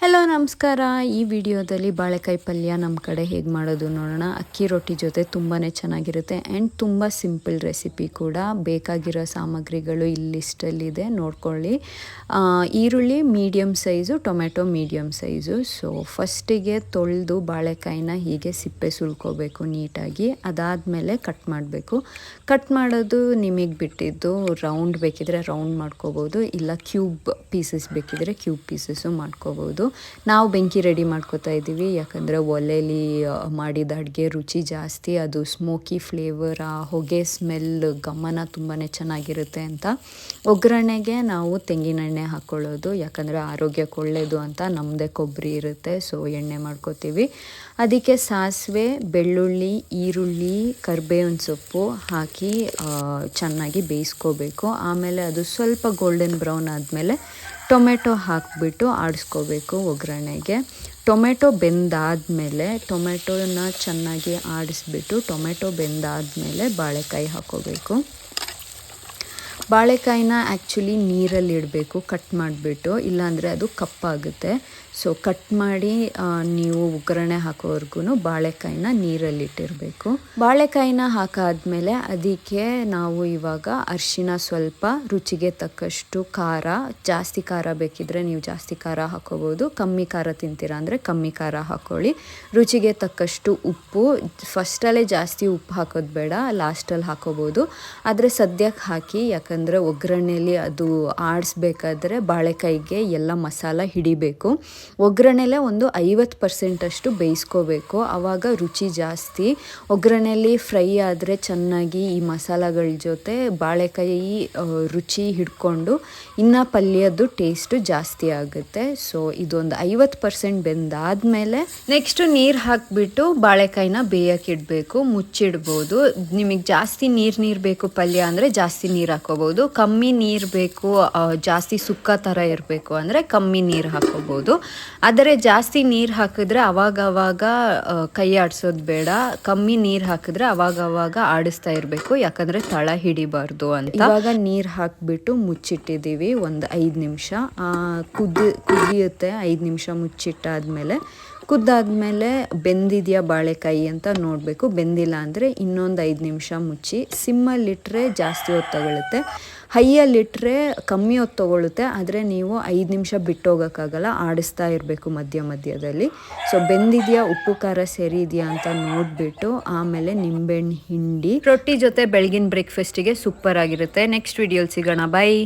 Hello ನಮಸ್ಕಾರ. ಈ ವಿಡಿಯೋದಲ್ಲಿ ಬಾಳೆಕಾಯಿ ಪಲ್ಯ ನಮ್ಮ ಕಡೆ ಹೇಗೆ ಮಾಡೋದು ನೋಡೋಣ. ಅಕ್ಕಿ ರೊಟ್ಟಿ ಜೊತೆ ತುಂಬಾ ಚೆನ್ನಾಗಿರುತ್ತೆ ಆ್ಯಂಡ್ ತುಂಬ ಸಿಂಪಲ್ ರೆಸಿಪಿ ಕೂಡ. ಬೇಕಾಗಿರೋ ಸಾಮಗ್ರಿಗಳು ಇಲ್ಲಿ ಲಿಸ್ಟಲ್ಲಿದೆ ನೋಡ್ಕೊಳ್ಳಿ. ಈರುಳ್ಳಿ medium size tomato medium size so ಫಸ್ಟಿಗೆ ತೊಳೆದು ಬಾಳೆಕಾಯಿನ ಹೀಗೆ ಸಿಪ್ಪೆ ಸುಲ್ಕೋಬೇಕು ನೀಟಾಗಿ. ಅದಾದಮೇಲೆ ಕಟ್ ಮಾಡಬೇಕು. ಕಟ್ ಮಾಡೋದು ನಿಮಗೆ ಬಿಟ್ಟಿದ್ದು ರೌಂಡ್ ಬೇಕಿದ್ರೆ ರೌಂಡ್ ಮಾಡ್ಕೋಬೋದು. ಇಲ್ಲ ಕ್ಯೂಬ್ ಪೀಸಸ್ ಬೇಕಿದ್ರೆ ಕ್ಯೂಬ್ ಪೀಸಸ್ಸು ಮಾಡ್ಕೋಬೋದು. ನಾವು ಬೆಂಕಿ ರೆಡಿ ಮಾಡ್ಕೋತಾ ಇದ್ದೀವಿ. ಯಾಕಂದರೆ ಒಲೆಯಲ್ಲಿ ಮಾಡಿದ ಅಡುಗೆ ರುಚಿ ಜಾಸ್ತಿ, ಅದು ಸ್ಮೋಕಿ ಫ್ಲೇವರ್ ಆ, ಹೊಗೆ ಸ್ಮೆಲ್ ಗಮನ ತುಂಬಾ ಚೆನ್ನಾಗಿರುತ್ತೆ ಅಂತ. ಒಗ್ಗರಣೆಗೆ ನಾವು ತೆಂಗಿನೆಣ್ಣೆ ಹಾಕ್ಕೊಳ್ಳೋದು ಯಾಕಂದರೆ ಆರೋಗ್ಯಕ್ಕೆ ಒಳ್ಳೆಯದು ಅಂತ ನಮ್ಮದೇ ಕೊಬ್ಬರಿ ಇರುತ್ತೆ ಸೊ ಎಣ್ಣೆ ಮಾಡ್ಕೋತೀವಿ. ಅದಕ್ಕೆ ಸಾಸಿವೆ, ಬೆಳ್ಳುಳ್ಳಿ, ಈರುಳ್ಳಿ, ಕರ್ಬೇವಿನ ಸೊಪ್ಪು ಹಾಕಿ ಚೆನ್ನಾಗಿ ಬೇಯಿಸ್ಕೋಬೇಕು. ಆಮೇಲೆ ಅದು ಸ್ವಲ್ಪ ಗೋಲ್ಡನ್ ಬ್ರೌನ್ ಆದಮೇಲೆ ಟೊಮೆಟೊ ಹಾಕಿಬಿಟ್ಟು ಆಡಿಸ್ಕೋಬೇಕು ಒಗ್ಗರಣೆಗೆ. ಟೊಮೆಟೊ ಬೆಂದಾದಮೇಲೆ ಟೊಮೆಟೊನ ಚೆನ್ನಾಗಿ ಆಡಿಸ್ಬಿಟ್ಟು ಟೊಮೆಟೊ ಬೆಂದಾದಮೇಲೆ ಬಾಳೆಕಾಯಿ ಹಾಕ್ಕೋಬೇಕು. ಬಾಳೆಕಾಯಿನ ಆ್ಯಕ್ಚುಲಿ ನೀರಲ್ಲಿ ಇಡಬೇಕು ಕಟ್ ಮಾಡಿಬಿಟ್ಟು, ಇಲ್ಲಾಂದರೆ ಅದು ಕಪ್ಪಾಗುತ್ತೆ. ಸೊ ಕಟ್ ಮಾಡಿ ನೀವು ಒಗ್ಗರಣೆ ಹಾಕೋವರೆಗೂ ಬಾಳೆಕಾಯಿನ ನೀರಲ್ಲಿ ಇಟ್ಟಿರಬೇಕು. ಬಾಳೆಕಾಯಿನ ಹಾಕಾದ್ಮೇಲೆ ಅದಕ್ಕೆ ನಾವು ಇವಾಗ ಅರಿಶಿನ ಸ್ವಲ್ಪ, ರುಚಿಗೆ ತಕ್ಕಷ್ಟು ಖಾರ, ಜಾಸ್ತಿ ಖಾರ ಬೇಕಿದ್ರೆ ನೀವು ಜಾಸ್ತಿ ಖಾರ ಹಾಕೋಬೋದು. ಕಮ್ಮಿ ಖಾರ ತಿಂತೀರಾ ಅಂದರೆ ಕಮ್ಮಿ ಖಾರ ಹಾಕ್ಕೊಳ್ಳಿ ರುಚಿಗೆ ತಕ್ಕಷ್ಟು ಉಪ್ಪು ಫಸ್ಟಲ್ಲೇ ಜಾಸ್ತಿ ಉಪ್ಪು ಹಾಕೋದು ಬೇಡ ಲಾಸ್ಟಲ್ಲಿ ಹಾಕೋಬೋದು. ಆದರೆ ಸದ್ಯಕ್ಕೆ ಹಾಕಿ, ಯಾಕಂದರೆ ಒಗ್ಗರಣೆಯಲ್ಲಿ ಅದು ಆಡಿಸ್ಬೇಕಾದ್ರೆ ಬಾಳೆಕಾಯಿಗೆ ಎಲ್ಲ ಮಸಾಲ ಹಿಡಿಬೇಕು. ಒಗ್ಗರಣೆಲೆ ಒಂದು ಐವತ್ತು ಪರ್ಸೆಂಟಷ್ಟು ಬೇಯಿಸ್ಕೋಬೇಕು. ಆವಾಗ ರುಚಿ ಜಾಸ್ತಿ. ಒಗ್ಗರಣೆಯಲ್ಲಿ ಫ್ರೈ ಆದರೆ ಚೆನ್ನಾಗಿ ಈ ಮಸಾಲಗಳ ಜೊತೆ ಬಾಳೆಕಾಯಿ ರುಚಿ ಹಿಡ್ಕೊಂಡು ಇನ್ನು ಪಲ್ಯದ್ದು ಟೇಸ್ಟು ಜಾಸ್ತಿ ಆಗುತ್ತೆ. ಸೊ ಇದೊಂದು ಐವತ್ತು ಪರ್ಸೆಂಟ್ ಬೆಂದಾದ್ಮೇಲೆ ನೆಕ್ಸ್ಟು ನೀರು ಹಾಕಿಬಿಟ್ಟು ಬಾಳೆಕಾಯಿನ ಬೇಯಕ್ಕೆ ಇಡಬೇಕು, ಮುಚ್ಚಿಡ್ಬೋದು. ನಿಮಗೆ ಜಾಸ್ತಿ ನೀರು ನೀರು ಬೇಕು ಪಲ್ಯ ಅಂದರೆ ಜಾಸ್ತಿ ನೀರು ಹಾಕೋಬೋದು ಕಮ್ಮಿ ನೀರು ಬೇಕು ಜಾಸ್ತಿ ಸುಕ್ಕ ತರ ಇರಬೇಕು ಅಂದ್ರೆ ಕಮ್ಮಿ ನೀರು ಹಾಕೋಬಹುದು ಆದರೆ ಜಾಸ್ತಿ ನೀರು ಹಾಕಿದ್ರೆ ಅವಾಗವಾಗ ಅವಾಗ ಕೈ ಆಡಿಸೋದು ಬೇಡ. ಕಮ್ಮಿ ನೀರು ಹಾಕಿದ್ರೆ ಅವಾಗವಾಗ ಅವಾಗ ಆಡಿಸ್ತಾ ಇರಬೇಕು. ಯಾಕಂದ್ರೆ ತಳ ಹಿಡಿಬಾರ್ದು ಅಂತ. ಇವಾಗ ನೀರು ಹಾಕಿಬಿಟ್ಟು ಮುಚ್ಚಿಟ್ಟಿದ್ದೀವಿ. ಒಂದು ಐದು ನಿಮಿಷ. ಕುದಿ, ಕುದಿಯುತ್ತೆ. ಐದು ನಿಮಿಷ ಮುಚ್ಚಿಟ್ಟಾದ್ಮೇಲೆ ಕುದ್ದಾದ್ಮೇಲೆ ಬೆಂದಿದೆಯಾ ಬಾಳೆಕಾಯಿ ಅಂತ ನೋಡಬೇಕು. ಬೆಂದಿಲ್ಲ ಅಂದರೆ ಇನ್ನೊಂದು ಐದು ನಿಮಿಷ ಮುಚ್ಚಿ ಸಿಮ್ಮಲ್ಲಿಟ್ಟರೆ ಜಾಸ್ತಿ ಹೊತ್ತು ತಗೊಳುತ್ತೆ. ಹೈಯಲ್ಲಿಟ್ಟರೆ ಕಮ್ಮಿ ಹೊತ್ತು ತೊಗೊಳುತ್ತೆ, ಆದರೆ ನೀವು ಐದು ನಿಮಿಷ ಬಿಟ್ಟೋಗೋಕ್ಕಾಗಲ್ಲ, ಆಡಿಸ್ತಾ ಇರಬೇಕು ಮಧ್ಯ ಮಧ್ಯದಲ್ಲಿ. ಸೊ ಬೆಂದಿದೆಯಾ, ಉಪ್ಪು, ಖಾರ ಸರಿ ಇದೆಯಾ ಅಂತ ನೋಡಿಬಿಟ್ಟು ಆಮೇಲೆ ನಿಂಬೆಹಣ್ಣು, ಹಿಂಡಿ, ರೊಟ್ಟಿ ಜೊತೆ ಬೆಳಗಿನ ಬ್ರೇಕ್ಫಾಸ್ಟಿಗೆ ಸೂಪರ್ ಆಗಿರುತ್ತೆ. ನೆಕ್ಸ್ಟ್ ವಿಡಿಯೋಲಿ ಸಿಗೋಣ. ಬಾಯ್